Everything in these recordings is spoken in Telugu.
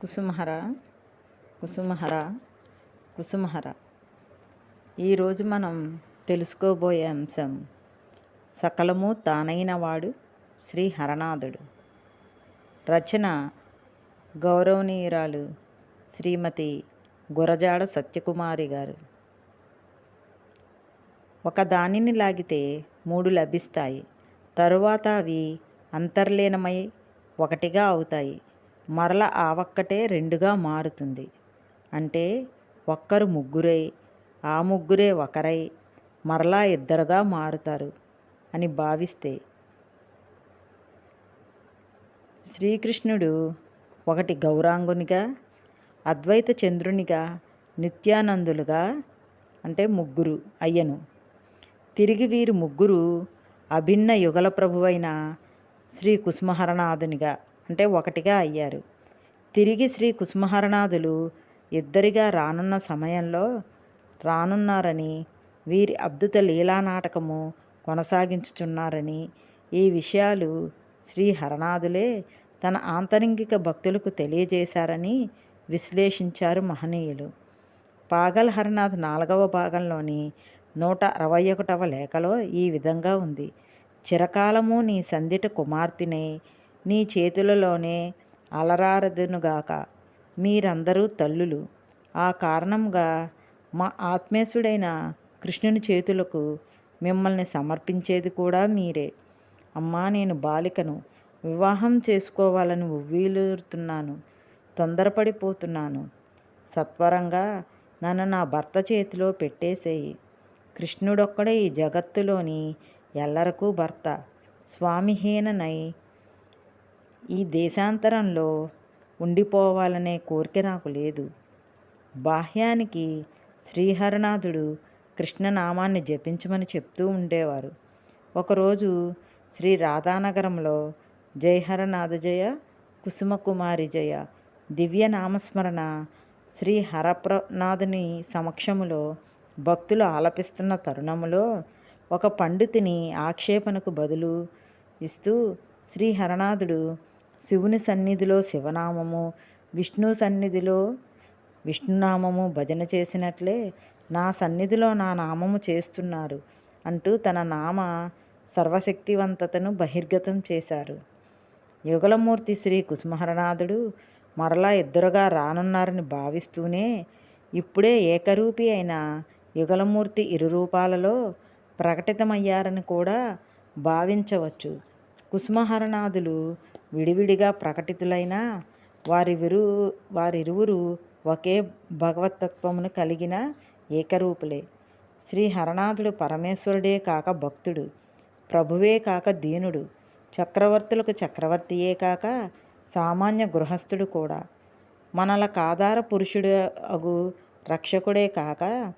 కుసుమహర కుసుమహర కుసుమహర. ఈరోజు మనం తెలుసుకోబోయే అంశం సకలము తానైనవాడు శ్రీ హరనాథుడు రచన గౌరవనీయురాలు శ్రీమతి గురజాడ సత్యకుమారి గారు. ఒక దానిని లాగితే మూడు లభిస్తాయి. తరువాత అవి అంతర్లీనమై ఒకటిగా అవుతాయి. మరల ఆ ఒక్కటే రెండుగా మారుతుంది. అంటే ఒక్కరు ముగ్గురై ఆ ముగ్గురే ఒకరై మరలా ఇద్దరుగా మారుతారు అని భావిస్తే. శ్రీకృష్ణుడు ఒకటి గౌరాంగునిగా అద్వైత చంద్రునిగా నిత్యానందులుగా అంటే ముగ్గురు అయ్యను. తిరిగి వీరు ముగ్గురు అభిన్న యుగల ప్రభువైన శ్రీ కుసుమహరనాథునిగా అంటే ఒకటిగా అయ్యారు. తిరిగి శ్రీ కుసుమహరనాథులు ఇద్దరిగా రానున్న సమయంలో రానున్నారని వీరి అద్భుత లీలా నాటకము కొనసాగించుచున్నారని ఈ విషయాలు శ్రీ హరనాథులే తన ఆంతరంగిక భక్తులకు తెలియజేశారని విశ్లేషించారు మహనీయులు. పాగల్ హరనాథ్ నాలుగవ భాగంలోని నూట అరవై ఒకటవ లేఖలో ఈ విధంగా ఉంది. చిరకాలము నీ సందిట కుమార్తెనే నీ చేతులలోనే అలరారదునుగాక. మీరందరూ తల్లులు. ఆ కారణంగా మా ఆత్మేశుడైన కృష్ణుని చేతులకు మిమ్మల్ని సమర్పించేది కూడా మీరే. అమ్మా నేను బాలికను. వివాహం చేసుకోవాలని ఉవ్వీలుతున్నాను. తొందరపడిపోతున్నాను. సత్వరంగా నన్ను నా భర్త చేతిలో పెట్టేసేయి. కృష్ణుడొక్కడే ఈ జగత్తులోని ఎల్లరకు భర్త. స్వామిహీననై ఈ దేశాంతరంలో ఉండిపోవాలనే కోరిక నాకు లేదు. బాహ్యానికి శ్రీహరనాథుడు కృష్ణనామాన్ని జపించమని చెప్తూ ఉండేవారు. ఒకరోజు శ్రీ రాధానగరంలో జయహరనాథ జయ కుసుమకుమారి జయ దివ్య నామస్మరణ శ్రీ హరప్రనాథుని సమక్షములో భక్తులు ఆలపిస్తున్న తరుణములో ఒక పండితుని ఆక్షేపణకు బదులు ఇస్తూ శ్రీ హరనాథుడు శివుని సన్నిధిలో శివనామము విష్ణు సన్నిధిలో విష్ణునామము భజన చేసినట్లే నా సన్నిధిలో నా నామము చేస్తున్నారు అంటూ తన నామ సర్వశక్తివంతతను బహిర్గతం చేశారు. యుగలమూర్తి శ్రీ కుసుమహరనాథుడు మరలా ఇద్దరుగా రానున్నారని భావిస్తూనే ఇప్పుడే ఏకరూపి అయిన యుగలమూర్తి ఇరు రూపాలలో ప్రకటితమయ్యారని కూడా భావించవచ్చు. కుసుమహరనాథులు విడివిడిగా ప్రకటితులైన వారివిరు వారిరువురు ఒకే భగవతత్వమును కలిగిన ఏకరూపులే. శ్రీ హరనాథుడు పరమేశ్వరుడే కాక భక్తుడు ప్రభువే కాక దీనుడు చక్రవర్తులకు చక్రవర్తియే కాక సామాన్య గృహస్థుడు కూడా. మనల కాదార పురుషుడు అగు రక్షకుడే కాక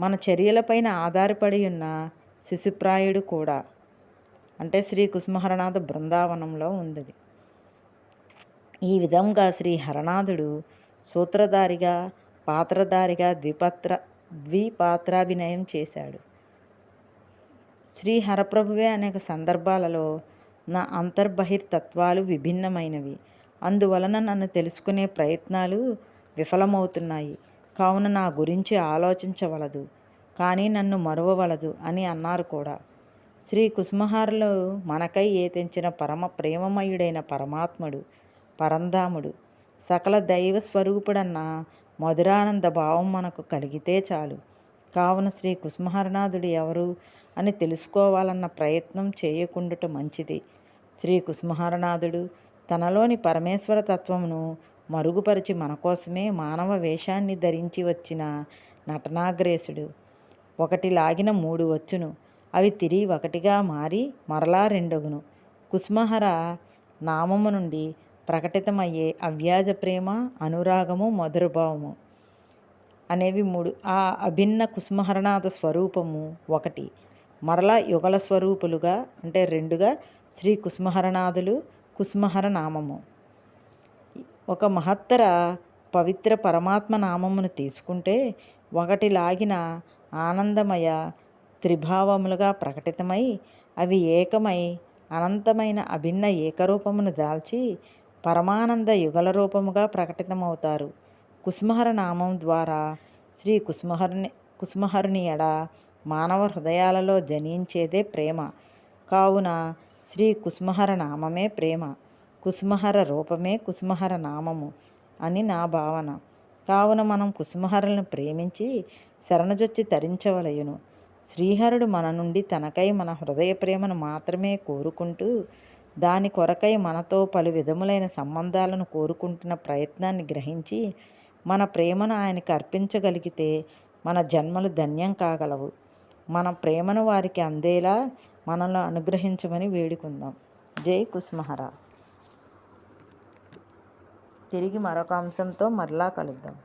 మన చర్యలపైన ఆధారపడి ఉన్న శిశుప్రాయుడు కూడా. అంటే శ్రీ కుసుమహరనాథ బృందావనంలో ఉంది ఈ విధంగా శ్రీ హరనాథుడు సూత్రధారిగా పాత్రధారిగా ద్విపత్ర ద్విపాత్రాభినయం చేశాడు. శ్రీ హరప్రభువే అనేక సందర్భాలలో నా అంతర్బహిర్తత్వాలు విభిన్నమైనవి. అందువలన నన్ను తెలుసుకునే ప్రయత్నాలు విఫలమవుతున్నాయి. కావున నా గురించి ఆలోచించవలదు. కానీ నన్ను మరువవలదు అని అన్నారు కూడా. శ్రీ కుసుమహారులు మనకై ఏతించిన పరమ ప్రేమమయుడైన పరమాత్ముడు పరంధాముడు సకల దైవ స్వరూపుడన్న మధురానంద భావం మనకు కలిగితే చాలు. కావున శ్రీ కుసుమహరనాథుడు ఎవరు అని తెలుసుకోవాలన్న ప్రయత్నం చేయకుండుట మంచిది. శ్రీ కుసుమహరనాథుడు తనలోని పరమేశ్వర తత్వమును మరుగుపరిచి మన కోసమే మానవ వేషాన్ని ధరించి వచ్చిన నటనాగ్రేసుడు. ఒకటి లాగిన మూడు వచ్చును. అవి తిరిగి ఒకటిగా మారి మరలా రెండగును. కుసుమహర నామము నుండి ప్రకటితమయ్యే అవ్యాజ ప్రేమ అనురాగము మధురభావము అనేవి మూడు. ఆ అభిన్న కుసుమహరనాథ స్వరూపము ఒకటి. మరలా యుగల స్వరూపులుగా అంటే రెండుగా శ్రీ కుసుమహరనాథులు కుసుమహర నామము. ఒక మహత్తర పవిత్ర పరమాత్మ నామమును తీసుకుంటే ఒకటి లాగిన ఆనందమయ త్రిభావములుగా ప్రకటితమై అవి ఏకమై అనంతమైన అభిన్న ఏకరూపమును దాల్చి పరమానంద యుగల రూపముగా ప్రకటితమవుతారు. కుస్మహర నామం ద్వారా శ్రీ కుస్మహరుని కుస్మహరుని ఎడ మానవ హృదయాలలో జనించేదే ప్రేమ. కావున శ్రీ కుస్మహర నామమే ప్రేమ. కుస్మహర రూపమే కుస్మహర నామము అని నా భావన. కావున మనం కుస్మహరులను ప్రేమించి శరణజొచ్చి తరించవలయును. శ్రీహరుడు మన నుండి తనకై మన హృదయ ప్రేమను మాత్రమే కోరుకుంటూ దాని కొరకై మనతో పలు విధములైన సంబంధాలను కోరుకుంటున్న ప్రయత్నాన్ని గ్రహించి మన ప్రేమను ఆయనకు అర్పించగలిగితే మన జన్మలు ధన్యం కాగలవు. మన ప్రేమను వారికి అందేలా మనల్ని అనుగ్రహించమని వేడుకుందాం. జై కుస్మహరా. తిరిగి మరొక అంశంతో మరలా కలుద్దాం.